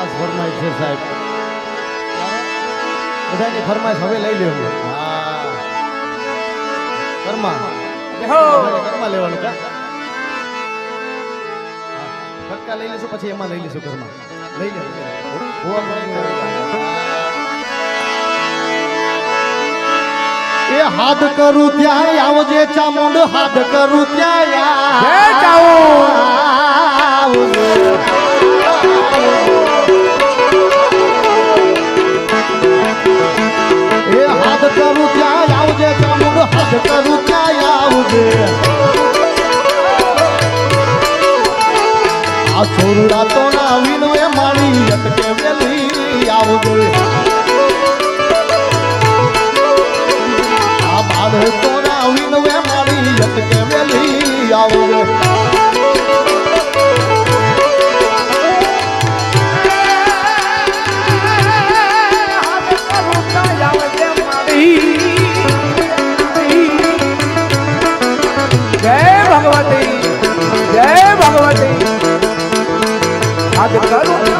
ખાસ ફરમાઈશ છે સાહેબ. બધાની ફરમાઈશ હવે લઈ લેવું હા. કર્મા લેવાનું કા? ફટકા લઈ લેશું પછી એમાં લઈ લેશું કર્મા લઈ લેવું એ હાથ કરું ત્યાં આવજે ચામુંડ હાથ કરું ત્યાં જય હાથ કરું ત્યાં આવજે. આ છોરડા તો ના વિનવે મારી અટકે વેલી આવજે. આ બાળ તો ના વિનવે મારી અટકે વેલી આવજે. હાથ કરું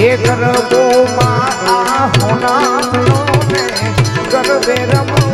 એક રઘુ માં આ હોના ગરબે રમો